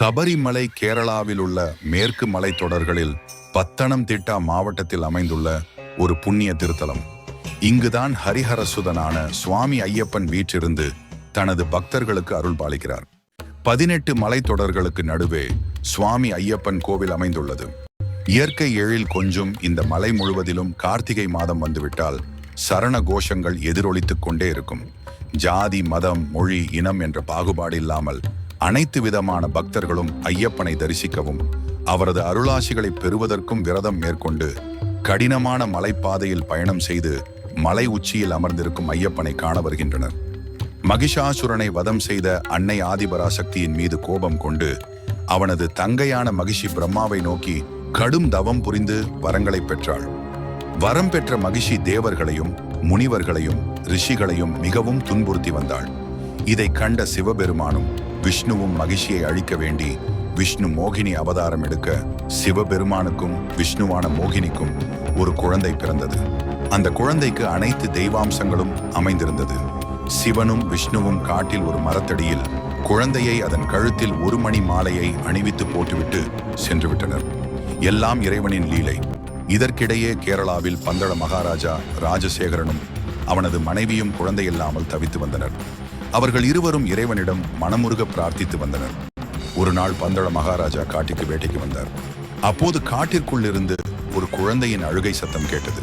சபரிமலை கேரளாவில் உள்ள மேற்கு மலைத்தொடர்களில் பத்தனம்திட்டா மாவட்டத்தில் அமைந்துள்ள ஒரு புண்ணிய திருத்தலம். இங்குதான் ஹரிஹரசுதனான சுவாமி ஐயப்பன் வீற்றிருந்து தனது பக்தர்களுக்கு அருள் பாலிக்கிறார். பதினெட்டு மலைத்தொடர்களுக்கு நடுவே சுவாமி ஐயப்பன் கோவில் அமைந்துள்ளது. இயற்கை எழில் கொஞ்சம் இந்த மலை முழுவதிலும் கார்த்திகை மாதம் வந்துவிட்டால் சரண கோஷங்கள் எதிரொலித்துக் கொண்டே இருக்கும். ஜாதி மதம் மொழி இனம் என்ற பாகுபாடு இல்லாமல் அனைத்து விதமான பக்தர்களும் ஐயப்பனை தரிசிக்கவும் அவரது அருளாசிகளை பெறுவதற்கும் விரதம் மேற்கொண்டு கடினமான மலைப்பாதையில் பயணம் செய்து மலை உச்சியில் அமர்ந்திருக்கும் ஐயப்பனை காண வருகின்றனர். மகிஷாசுரனை வதம் செய்த அன்னை ஆதிபராசக்தியின் மீது கோபம் கொண்டு அவனது தங்கையான மகிஷி பிரம்மாவை நோக்கி கடும் தவம் புரிந்து வரங்களை பெற்றாள். வரம் பெற்ற மகிஷி தேவர்களையும் முனிவர்களையும் ரிஷிகளையும் மிகவும் துன்புறுத்தி வந்தாள். இதை கண்ட சிவபெருமானும் விஷ்ணுவும் மகிழ்ச்சியை அழிக்க வேண்டி விஷ்ணு மோகினி அவதாரம் எடுக்க சிவபெருமானுக்கும் விஷ்ணுவான மோகினிக்கும் ஒரு குழந்தை பிறந்தது. அந்த குழந்தைக்கு அனைத்து தெய்வாம்சங்களும் அமைந்திருந்தது. சிவனும் விஷ்ணுவும் காட்டில் ஒரு மரத்தடியில் குழந்தையை அதன் கழுத்தில் ஒரு மணி மாலையை அணிவித்து போட்டுவிட்டு சென்று விட்டனர் எல்லாம் இறைவனின் லீலை. இதற்கிடையே கேரளாவில் பந்தள மகாராஜா ராஜசேகரனும் அவனது மனைவியும் குழந்தையில்லாமல் தவித்து வந்தனர். அவர்கள் இருவரும் இறைவனிடம் மனமுருக பிரார்த்தித்து வந்தனர். ஒரு நாள் பந்தள மகாராஜா காட்டுக்கு வேட்டைக்கு வந்தார். அப்போது காட்டிற்குள்ளிருந்து ஒரு குழந்தையின் அழுகை சத்தம் கேட்டது.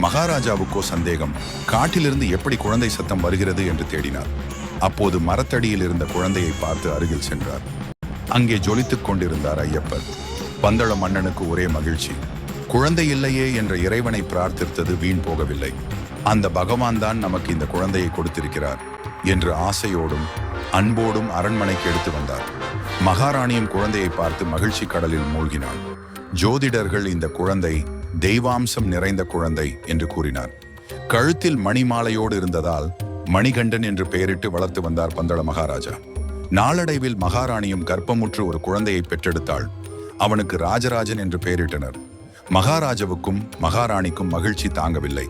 மகாராஜாவுக்கோ சந்தேகம் காட்டிலிருந்து எப்படி குழந்தை சத்தம் வருகிறது என்று தேடினார். அப்போது மரத்தடியில் இருந்த குழந்தையை பார்த்து அருகில் சென்றார். அங்கே ஜொலித்துக் கொண்டிருந்தார் ஐயப்பர். பந்தள மன்னனுக்கு ஒரே மகிழ்ச்சி. குழந்தை இல்லையே என்ற இறைவனை பிரார்த்தித்தது வீண் போகவில்லை. அந்த பகவான் தான் நமக்கு இந்த குழந்தையை கொடுத்திருக்கிறார். என்று ஆசையோடும் அன்போடும் அரண்மனைக்கு எடுத்து வந்தார். மகாராணியும் குழந்தையை பார்த்து மகிழ்ச்சி கடலில் மூழ்கினாள் ஜோதிடர்கள் இந்த குழந்தை தெய்வாம்சம் நிறைந்த குழந்தை என்று கூறினார். கழுத்தில் மணிமாலையோடு இருந்ததால் மணிகண்டன் என்று பெயரிட்டு வளர்த்து வந்தார் பந்தள மகாராஜா. நாளடைவில் மகாராணியும் கர்ப்பமுற்று ஒரு குழந்தையை பெற்றெடுத்தாள். அவனுக்கு ராஜராஜன் என்று பெயரிட்டனர். மகாராஜாவுக்கும் மகாராணிக்கும் மகிழ்ச்சி தாங்கவில்லை.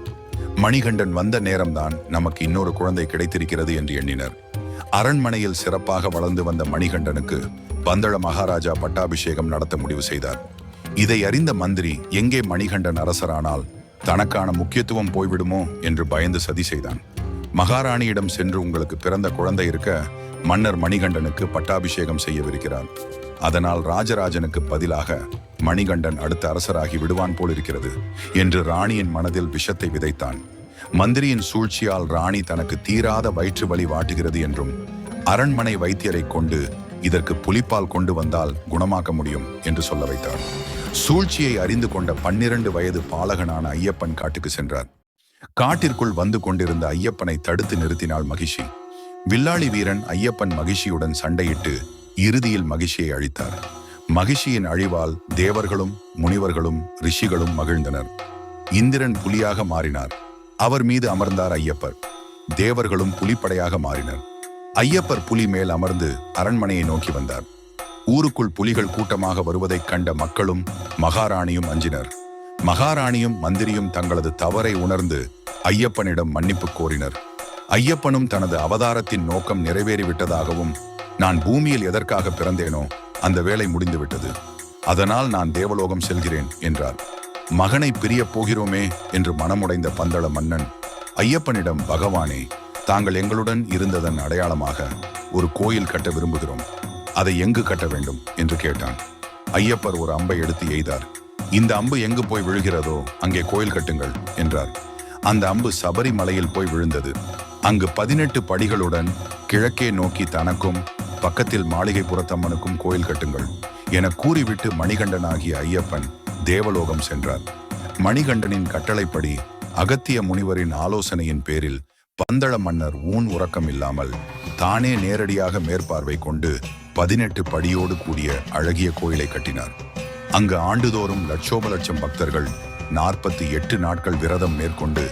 மணிகண்டன் வந்த நேரம்தான் நமக்கு இன்னொரு குழந்தை கிடைத்திருக்கிறது என்று எண்ணினர். அரண்மனையில் சிறப்பாக வளர்ந்து வந்த மணிகண்டனுக்கு பந்தள மகாராஜா பட்டாபிஷேகம் நடத்த முடிவு செய்தார். இதை அறிந்த மந்திரி எங்கே மணிகண்டன் அரசரானால் தனக்கான முக்கியத்துவம் போய்விடுமோ? என்று பயந்து சதி செய்தான். மகாராணியிடம் சென்று உங்களுக்கு பிறந்த குழந்தை இருக்க மன்னர் மணிகண்டனுக்கு பட்டாபிஷேகம் செய்யவிருக்கிறார். அதனால் ராஜராஜனுக்கு பதிலாக மணிகண்டன் அடுத்த அரசராகி விடுவான் போலிருக்கிறது என்று ராணியின் மனதில் விஷத்தை விதைத்தான். மந்திரியின் சூழ்ச்சியால் ராணி தனக்கு தீராத வயிற்று வலி வாட்டுகிறது என்றும் அரண்மனை வைத்தியரை கொண்டு இதற்கு புலிப்பால் கொண்டு வந்தால் குணமாக்க முடியும் என்று சொல்ல வைத்தார் சூழ்ச்சியை அறிந்து கொண்ட பன்னிரண்டு வயது பாலகனான ஐயப்பன் காட்டுக்கு சென்றார். காட்டிற்குள் வந்து கொண்டிருந்த ஐயப்பனை தடுத்து நிறுத்தினாள் மகிஷி. வில்லாளி வீரன் ஐயப்பன் மகிஷியுடன் சண்டையிட்டு இறுதியில் மகிழ்ச்சியை அழித்தார் மகிஷியின் அழிவால் தேவர்களும் முனிவர்களும் ரிஷிகளும் மகிழ்ந்தனர். இந்திரன் புலியாக மாறினார். அவர் மீது அமர்ந்தார் ஐயப்பர். தேவர்களும் புலிப்படையாக மாறினர். ஐயப்பர் புலி மேல் அமர்ந்து அரண்மனையை நோக்கி வந்தார். ஊருக்குள் புலிகள் கூட்டமாக வருவதைக் கண்ட மக்களும் மகாராணியும் அஞ்சினர். மகாராணியும் மந்திரியும் தங்களது தவறை உணர்ந்து ஐயப்பனிடம் மன்னிப்பு கோரினர். ஐயப்பனும் தனது அவதாரத்தின் நோக்கம் நிறைவேறிவிட்டதாகவும் நான் பூமியில் எதற்காக பிறந்தேனோ அந்த வேலை முடிந்துவிட்டது. அதனால் நான் தேவலோகம் செல்கிறேன் என்றார். மகனை பிரியப் போகிறோமே என்று மனமுடைந்த பந்தள மன்னன் ஐயப்பனிடம் பகவானே தாங்கள் எங்களுடன் இருந்ததன் அடையாளமாக ஒரு கோயில் கட்ட விரும்புகிறோம். அதை எங்கு கட்ட வேண்டும்? என்று கேட்டான். ஐயப்பர் ஒரு அம்பை எடுத்து எய்தார். இந்த அம்பு எங்கு போய் விழுகிறதோ அங்கே கோயில் கட்டுங்கள் என்றார். அந்த அம்பு சபரிமலையில் போய் விழுந்தது. அங்கு பதினெட்டு படிகளுடன் கிழக்கே நோக்கி தனக்கும் பக்கத்தில் மாளிகை புறத்தம்மனுக்கும் கோயில் கட்டுங்கள் என கூறிவிட்டு மணிகண்டனாகிய ஐயப்பன் தேவலோகம் சென்றார். மணிகண்டனின் கட்டளைப்படி அகத்திய முனிவரின் ஆலோசனையின் பேரில் பந்தள மன்னர் ஊன் உறக்கம் இல்லாமல் தானே நேரடியாக மேற்பார்வை கொண்டு பதினெட்டு படியோடு கூடிய அழகிய கோயிலை கட்டினார். அங்கு ஆண்டுதோறும் லட்சோப லட்சம் பக்தர்கள் நாற்பத்தி எட்டு நாட்கள் விரதம் மேற்கொண்டு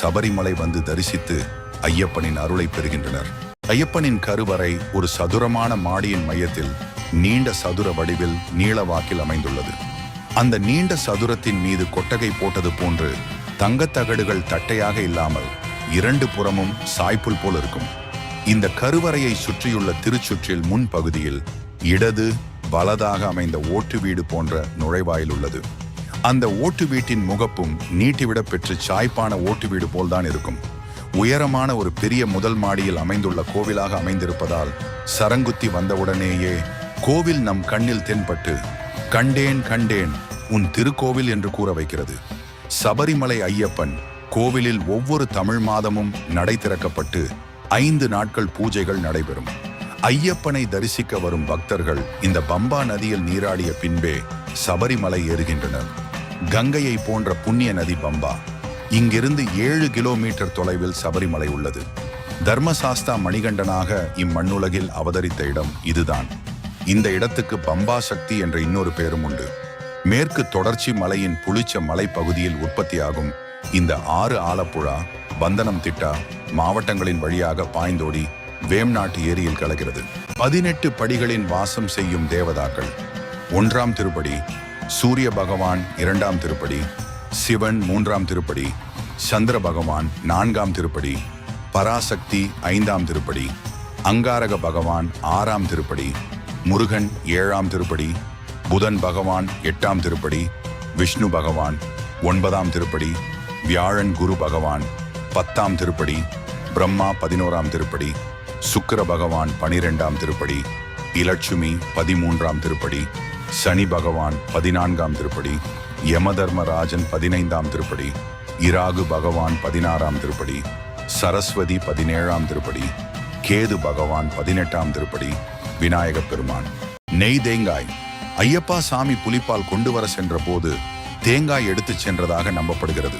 சபரிமலை வந்து தரிசித்து ஐயப்பனின் அருளை பெறுகின்றனர். ஐயப்பனின் கருவறை ஒரு சதுரமான மாடியின் மையத்தில் நீண்ட சதுர வடிவில் நீளவாக்கில் அமைந்துள்ளது. அந்த நீண்ட சதுரத்தின் மீது கொட்டகை போட்டது போன்று தங்கத்தகடுகள் தட்டையாக இல்லாமல் இரண்டு புறமும் சாய்ப்புல் போல் இருக்கும். இந்த கருவறையை சுற்றியுள்ள திருச்சுற்றில் முன்பகுதியில் இடது வலதாக அமைந்த ஓட்டு வீடு போன்ற நுழைவாயில் உள்ளது. அந்த ஓட்டு வீட்டின் முகப்பும் நீட்டிவிட பெற்று சாய்ப்பான ஓட்டு வீடு போல்தான் இருக்கும். உயரமான ஒரு பெரிய முதல் மாடியில் அமைந்துள்ள கோவிலாக அமைந்திருப்பதால் சரங்குத்தி வந்தவுடனேயே கோவில் நம் கண்ணில் தென்பட்டு கண்டேன் கண்டேன் உன் திருக்கோவில் என்று கூற வைக்கிறது. சபரிமலை ஐயப்பன் கோவிலில் ஒவ்வொரு தமிழ் மாதமும் நடை திறக்கப்பட்டு ஐந்து நாட்கள் பூஜைகள் நடைபெறும். ஐயப்பனை தரிசிக்க வரும் பக்தர்கள் இந்த பம்பா நதியில் நீராடிய பின்பே சபரிமலை ஏறுகின்றனர். கங்கையை போன்ற புண்ணிய நதி பம்பா. இங்கிருந்து ஏழு கிலோமீட்டர் தொலைவில் சபரிமலை உள்ளது. தர்மசாஸ்தா மணிகண்டனாக இம்மண்ணுலகில் அவதரித்த இடம் இதுதான். இந்த இடத்துக்கு பம்பா சக்தி என்ற இன்னொரு பெயரும் உண்டு. மேற்கு தொடர்ச்சி மலையின் புளிச்ச மலைப்பகுதியில் உற்பத்தியாகும் இந்த ஆறு ஆலப்புழா வந்தனம் திட்டா மாவட்டங்களின் வழியாக பாய்ந்தோடி வேம்நாட்டு ஏரியில் கலகிறது பதினெட்டு படிகளின் வாசம் செய்யும் தேவதாக்கள். ஒன்றாம் திருப்படி சூரிய பகவான் இரண்டாம் திருப்படி சிவன் மூன்றாம் திருப்படி சந்திர பகவான் நான்காம் திருப்படி பராசக்தி ஐந்தாம் திருப்படி அங்காரக பகவான் ஆறாம் திருப்படி முருகன் ஏழாம் திருப்படி புதன் பகவான் எட்டாம் திருப்படி விஷ்ணு பகவான் ஒன்பதாம் திருப்படி வியாழன் குரு பகவான் பத்தாம் திருப்படி பிரம்மா பதினோராம் திருப்படி சுக்கர பகவான் பனிரெண்டாம் திருப்படி இலட்சுமி பதிமூன்றாம் திருப்படி சனி பகவான் பதினான்காம் திருப்படி யமதர்மராஜன் பதினைந்தாம் திருப்படி இராகு பகவான் பதினாறாம் திருப்படி சரஸ்வதி பதினேழாம் திருப்படி கேது பகவான் பதினெட்டாம் திருப்படி விநாயகப் பெருமான். நெய் தேங்காய். ஐயப்பா சாமி புலிப்பால் கொண்டு வர சென்ற போது தேங்காய் எடுத்துச் சென்றதாக நம்பப்படுகிறது.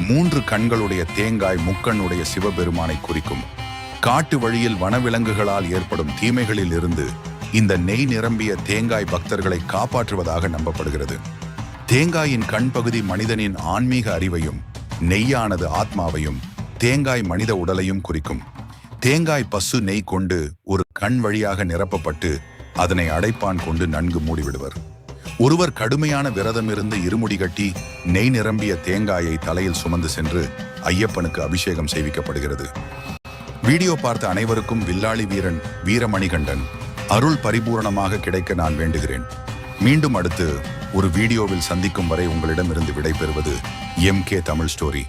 மூன்று கண்களுடைய தேங்காய் முக்கண்ணுடைய சிவபெருமானை குறிக்கும். காட்டு வழியில் வனவிலங்குகளால் ஏற்படும் தீமைகளில் இருந்து இந்த நெய் நிரம்பிய தேங்காய் பக்தர்களை காப்பாற்றுவதாக நம்பப்படுகிறது. தேங்காயின் கண் பகுதி மனிதனின் ஆன்மீக அறிவையும் நெய்யானது ஆத்மாவையும் தேங்காய் மனித உடலையும் குறிக்கும். தேங்காய் பசு நெய் கொண்டு ஒரு கண் வழியாக நிரப்பப்பட்டு அதனை அடைப்பான் கொண்டு நன்கு மூடிவிடுவர். ஒருவர் கடுமையான விரதம் இருந்து இருமுடி கட்டி நெய் நிரம்பிய தேங்காயை தலையில் சுமந்து சென்று ஐயப்பனுக்கு அபிஷேகம் செய்விக்கப்படுகிறது. வீடியோ பார்த்த அனைவருக்கும் வில்லாளி வீரன் வீரமணிகண்டன். அருள் பரிபூரணமாக கிடைக்க நான் வேண்டுகிறேன். மீண்டும் அடுத்து ஒரு வீடியோவில் சந்திக்கும் வரை உங்களிடமிருந்து விடைபெறுவது எம் கே தமிழ் ஸ்டோரி.